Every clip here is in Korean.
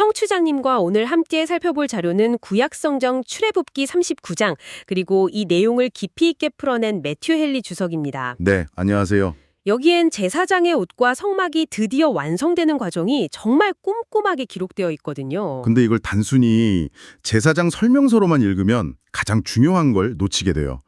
청취자님과 오늘 함께 살펴볼 자료는 구약성경 출애굽기 39장 그리고 이 내용을 깊이 있게 풀어낸 매튜 헨리 주석입니다. 네, 안녕하세요. 여기엔 제사장의 옷과 성막이 드디어 완성되는 과정이 정말 꼼꼼하게 기록되어 있거든요. 근데 이걸 단순히 제사장 설명서로만 읽으면 가장 중요한 걸 놓치게 돼요.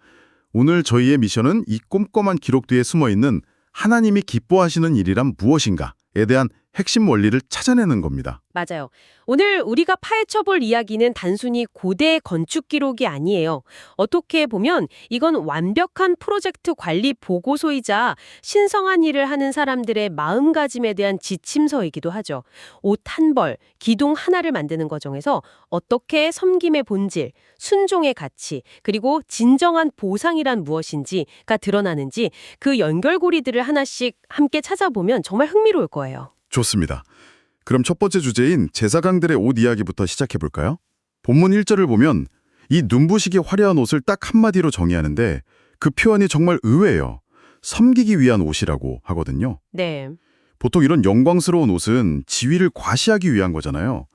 오늘 저희의 미션은 이 꼼꼼한 기록 뒤에 숨어 있는 하나님이 기뻐하시는 일이란 무엇인가에 대한 핵심 원리를 찾아내는 겁니다. 맞아요. 오늘 우리가 파헤쳐 볼 이야기는 단순히 고대 건축 기록이 아니에요. 어떻게 보면 이건 완벽한 프로젝트 관리 보고서이자 신성한 일을 하는 사람들의 마음가짐에 대한 지침서이기도 하죠. 옷 한 벌, 기둥 하나를 만드는 과정에서 어떻게 섬김의 본질, 순종의 가치, 그리고 진정한 보상이란 무엇인지가 드러나는지 그 연결고리들을 하나씩 함께 찾아보면 정말 흥미로울 거예요. 좋습니다. 그럼 첫 번째 주제인 제사장들의 옷 이야기부터 시작해 볼까요? 본문 1절을 보면 이 눈부시게 화려한 옷을 딱 한마디로 정의하는데 그 표현이 정말 의외예요. 섬기기 위한 옷이라고 하거든요. 네. 보통 이런 영광스러운 옷은 지위를 과시하기 위한 거잖아요.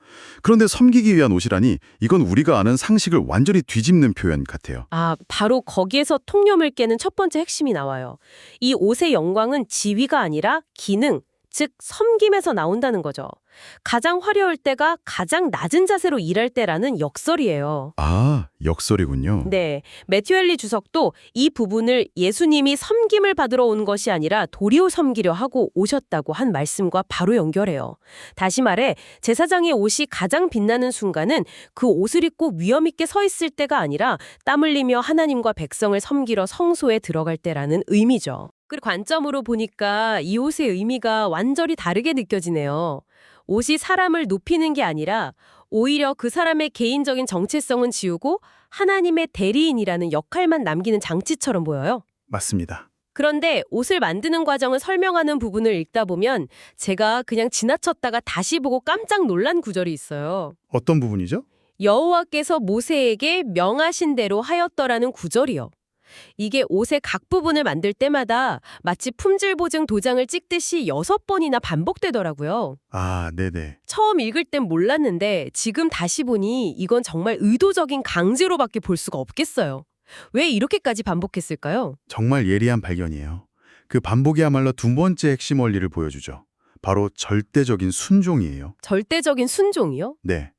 그런데 섬기기 위한 옷이라니 이건 우리가 아는 상식을 완전히 뒤집는 표현 같아요. 아, 바로 거기에서 통념을 깨는 첫 번째 핵심이 나와요. 이 옷의 영광은 지위가 아니라 기능, 즉 섬김에서 나온다는 거죠. 가장 화려할 때가 가장 낮은 자세로 일할 때라는 역설이에요. 아, 역설이군요. 네, 매튜엘리 주석도 이 부분을 예수님이 섬김을 받으러 온 것이 아니라 도리어 섬기려 하고 오셨다고 한 말씀과 바로 연결해요. 다시 말해 제사장의 옷이 가장 빛나는 순간은 그 옷을 입고 위엄 있게 서 있을 때가 아니라 땀 흘리며 하나님과 백성을 섬기러 성소에 들어갈 때라는 의미죠. 그 관점으로 보니까 이 옷의 의미가 완전히 다르게 느껴지네요. 옷이 사람을 높이는 게 아니라 오히려 그 사람의 개인적인 정체성은 지우고 하나님의 대리인이라는 역할만 남기는 장치처럼 보여요. 맞습니다. 그런데 옷을 만드는 과정을 설명하는 부분을 읽다 보면 제가 그냥 지나쳤다가 다시 보고 깜짝 놀란 구절이 있어요. 어떤 부분이죠? 여호와께서 모세에게 명하신 대로 하였더라는 구절이요. 이게 옷의 각 부분을 만들 때마다 마치 품질 보증 도장을 찍듯이 여섯 번이나 반복되더라고요. 아, 네네. 처음 읽을 땐 몰랐는데 지금 다시 보니 이건 정말 의도적인 강제로밖에 볼 수가 없겠어요. 왜 이렇게까지 반복했을까요? 정말 예리한 발견이에요. 그 반복이야말로 두 번째 핵심 원리를 보여주죠. 바로 절대적인 순종이에요. 절대적인 순종이요? 네.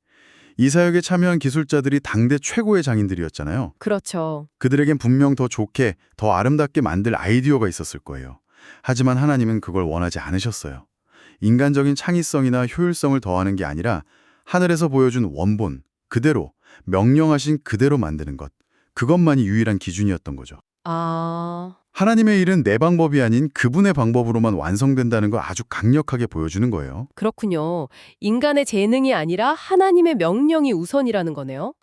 이 사역에 참여한 기술자들이 당대 최고의 장인들이었잖아요. 그렇죠. 그들에겐 분명 더 좋게, 더 아름답게 만들 아이디어가 있었을 거예요. 하지만 하나님은 그걸 원하지 않으셨어요. 인간적인 창의성이나 효율성을 더하는 게 아니라 하늘에서 보여준 원본, 그대로, 명령하신 그대로 만드는 것. 그것만이 유일한 기준이었던 거죠. 아... 하나님의 일은 내 방법이 아닌 그분의 방법으로만 완성된다는 걸 아주 강력하게 보여주는 거예요. 그렇군요. 인간의 재능이 아니라 하나님의 명령이 우선이라는 거네요.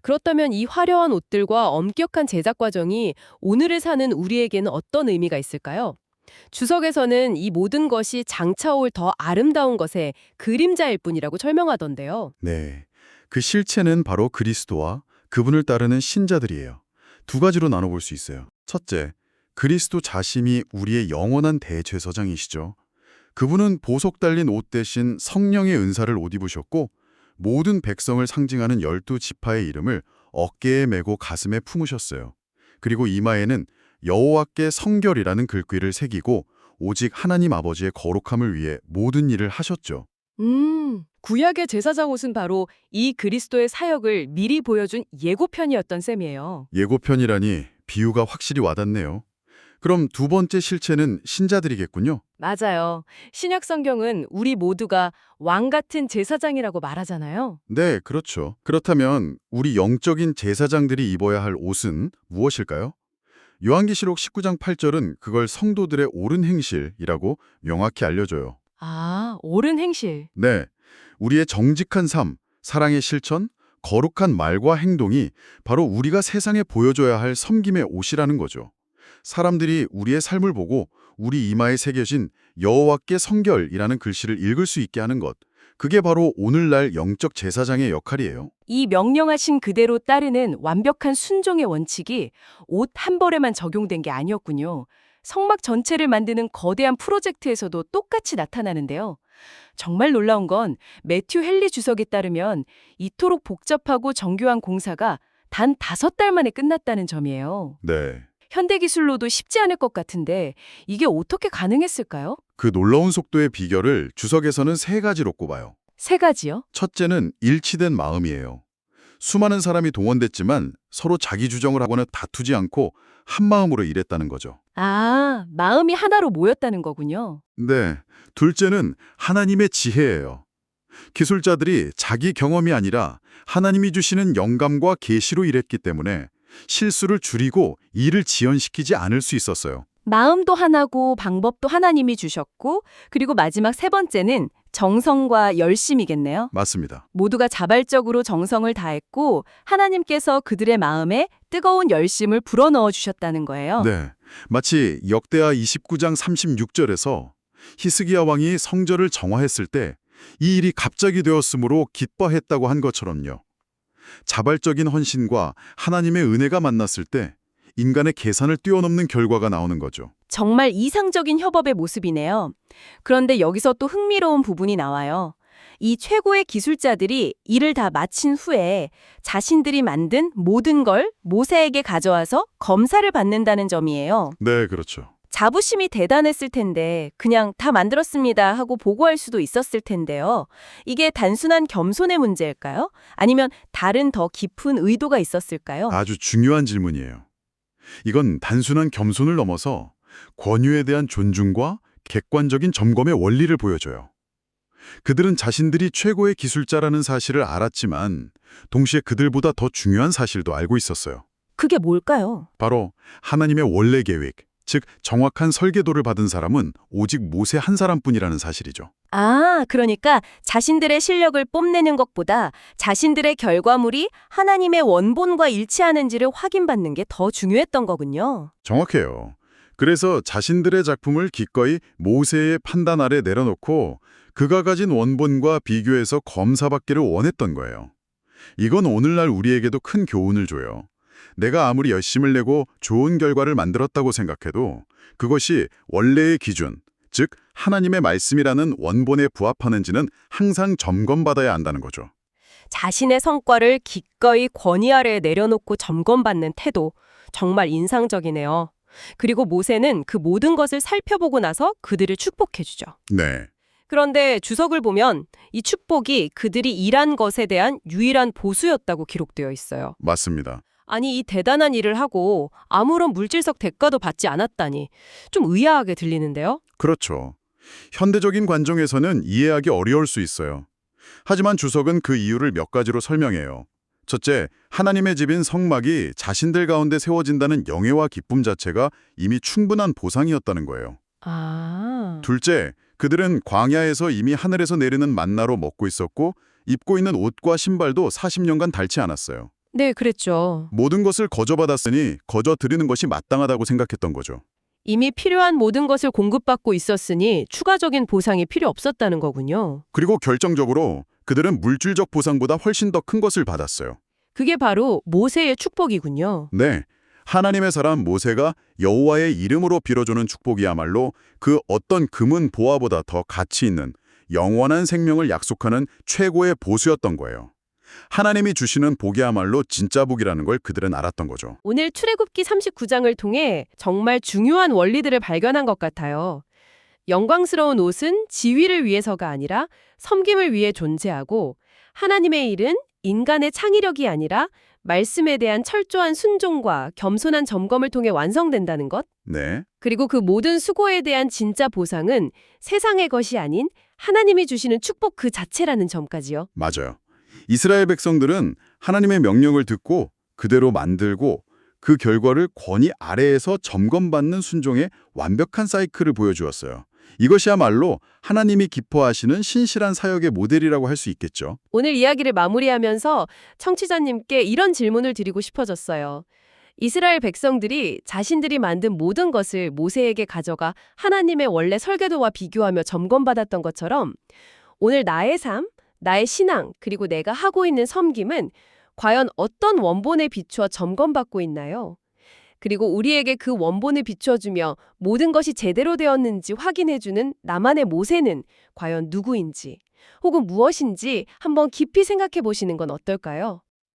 그렇다면 이 화려한 옷들과 엄격한 제작 과정이 오늘을 사는 우리에게는 어떤 의미가 있을까요? 주석에서는 이 모든 것이 장차올 더 아름다운 것의 그림자일 뿐이라고 설명하던데요. 네. 그 실체는 바로 그리스도와 그분을 따르는 신자들이에요. 두 가지로 나눠볼 수 있어요. 첫째, 그리스도 자신이 우리의 영원한 대제사장이시죠. 그분은 보석 달린 옷 대신 성령의 은사를 옷 입으셨고 모든 백성을 상징하는 열두 지파의 이름을 어깨에 메고 가슴에 품으셨어요. 그리고 이마에는 여호와께 성결이라는 글귀를 새기고 오직 하나님 아버지의 거룩함을 위해 모든 일을 하셨죠. 음, 구약의 제사장 옷은 바로 이 그리스도의 사역을 미리 보여준 예고편이었던 셈이에요. 예고편이라니 비유가 확실히 와닿네요. 그럼 두 번째 실체는 신자들이겠군요. 맞아요. 신약 성경은 우리 모두가 왕 같은 제사장이라고 말하잖아요. 네, 그렇죠. 그렇다면 우리 영적인 제사장들이 입어야 할 옷은 무엇일까요? 요한계시록 19장 8절은 그걸 성도들의 옳은 행실이라고 명확히 알려줘요. 아, 옳은 행실. 네, 우리의 정직한 삶, 사랑의 실천, 거룩한 말과 행동이 바로 우리가 세상에 보여줘야 할 섬김의 옷이라는 거죠. 사람들이 우리의 삶을 보고 우리 이마에 새겨진 여호와께 성결이라는 글씨를 읽을 수 있게 하는 것. 그게 바로 오늘날 영적 제사장의 역할이에요. 이 명령하신 그대로 따르는 완벽한 순종의 원칙이 옷 한 벌에만 적용된 게 아니었군요. 성막 전체를 만드는 거대한 프로젝트에서도 똑같이 나타나는데요. 정말 놀라운 건 매튜 헨리 주석에 따르면 이토록 복잡하고 정교한 공사가 단 다섯 달 만에 끝났다는 점이에요. 네. 현대 기술로도 쉽지 않을 것 같은데 이게 어떻게 가능했을까요? 그 놀라운 속도의 비결을 주석에서는 세 가지로 꼽아요. 세 가지요. 첫째는 일치된 마음이에요. 수많은 사람이 동원됐지만 서로 자기 주정을 하거나 다투지 않고 한 마음으로 일했다는 거죠. 아, 마음이 하나로 모였다는 거군요. 네. 둘째는 하나님의 지혜예요. 기술자들이 자기 경험이 아니라 하나님이 주시는 영감과 계시로 일했기 때문에 실수를 줄이고 일을 지연시키지 않을 수 있었어요. 마음도 하나고 방법도 하나님이 주셨고 그리고 마지막 세 번째는 정성과 열심이겠네요. 맞습니다. 모두가 자발적으로 정성을 다했고 하나님께서 그들의 마음에 뜨거운 열심을 불어넣어 주셨다는 거예요. 네. 마치 역대하 29장 36절에서 히스기야 왕이 성전을 정화했을 때 이 일이 갑자기 되었으므로 기뻐했다고 한 것처럼요. 자발적인 헌신과 하나님의 은혜가 만났을 때 인간의 계산을 뛰어넘는 결과가 나오는 거죠. 정말 이상적인 협업의 모습이네요. 그런데 여기서 또 흥미로운 부분이 나와요. 이 최고의 기술자들이 일을 다 마친 후에 자신들이 만든 모든 걸 모세에게 가져와서 검사를 받는다는 점이에요. 네, 그렇죠. 자부심이 대단했을 텐데 그냥 다 만들었습니다 하고 보고할 수도 있었을 텐데요. 이게 단순한 겸손의 문제일까요? 아니면 다른 더 깊은 의도가 있었을까요? 아주 중요한 질문이에요. 이건 단순한 겸손을 넘어서 권유에 대한 존중과 객관적인 점검의 원리를 보여줘요. 그들은 자신들이 최고의 기술자라는 사실을 알았지만 동시에 그들보다 더 중요한 사실도 알고 있었어요. 그게 뭘까요? 바로 하나님의 원래 계획, 즉 정확한 설계도를 받은 사람은 오직 모세 한 사람뿐이라는 사실이죠. 아, 그러니까 자신들의 실력을 뽐내는 것보다 자신들의 결과물이 하나님의 원본과 일치하는지를 확인받는 게 더 중요했던 거군요. 정확해요. 그래서 자신들의 작품을 기꺼이 모세의 판단 아래 내려놓고 그가 가진 원본과 비교해서 검사받기를 원했던 거예요. 이건 오늘날 우리에게도 큰 교훈을 줘요. 내가 아무리 열심을 내고 좋은 결과를 만들었다고 생각해도 그것이 원래의 기준, 즉 하나님의 말씀이라는 원본에 부합하는지는 항상 점검받아야 한다는 거죠. 자신의 성과를 기꺼이 권위 아래에 내려놓고 점검받는 태도 정말 인상적이네요. 그리고 모세는 그 모든 것을 살펴보고 나서 그들을 축복해주죠. 네. 그런데 주석을 보면 이 축복이 그들이 일한 것에 대한 유일한 보수였다고 기록되어 있어요. 맞습니다. 아니 이 대단한 일을 하고 아무런 물질적 대가도 받지 않았다니 좀 의아하게 들리는데요. 그렇죠. 현대적인 관점에서는 이해하기 어려울 수 있어요. 하지만 주석은 그 이유를 몇 가지로 설명해요. 첫째, 하나님의 집인 성막이 자신들 가운데 세워진다는 영예와 기쁨 자체가 이미 충분한 보상이었다는 거예요. 아. 둘째, 그들은 광야에서 이미 하늘에서 내리는 만나로 먹고 있었고 입고 있는 옷과 신발도 40년간 닳지 않았어요. 네, 그랬죠. 모든 것을 거저받았으니 거저 드리는 것이 마땅하다고 생각했던 거죠. 이미 필요한 모든 것을 공급받고 있었으니 추가적인 보상이 필요 없었다는 거군요. 그리고 결정적으로 그들은 물질적 보상보다 훨씬 더 큰 것을 받았어요. 그게 바로 모세의 축복이군요. 네, 하나님의 사람 모세가 여호와의 이름으로 빌어주는 축복이야말로 그 어떤 금은 보화보다 더 가치 있는 영원한 생명을 약속하는 최고의 보수였던 거예요. 하나님이 주시는 복이야말로 진짜 복이라는 걸 그들은 알았던 거죠. 오늘 출애굽기 39장을 통해 정말 중요한 원리들을 발견한 것 같아요. 영광스러운 옷은 지위를 위해서가 아니라 섬김을 위해 존재하고 하나님의 일은 인간의 창의력이 아니라 말씀에 대한 철저한 순종과 겸손한 점검을 통해 완성된다는 것. 네, 그리고 그 모든 수고에 대한 진짜 보상은 세상의 것이 아닌 하나님이 주시는 축복 그 자체라는 점까지요. 맞아요. 이스라엘 백성들은 하나님의 명령을 듣고 그대로 만들고 그 결과를 권위 아래에서 점검받는 순종의 완벽한 사이클을 보여주었어요. 이것이야말로 하나님이 기뻐하시는 신실한 사역의 모델이라고 할 수 있겠죠. 오늘 이야기를 마무리하면서 청취자님께 이런 질문을 드리고 싶어졌어요. 이스라엘 백성들이 자신들이 만든 모든 것을 모세에게 가져가 하나님의 원래 설계도와 비교하며 점검받았던 것처럼 오늘 나의 삶, 나의 신앙, 그리고 내가 하고 있는 섬김은 과연 어떤 원본에 비추어 점검받고 있나요? 그리고 우리에게 그 원본을 비춰주며 모든 것이 제대로 되었는지 확인해주는 나만의 모세는 과연 누구인지 혹은 무엇인지 한번 깊이 생각해 보시는 건 어떨까요?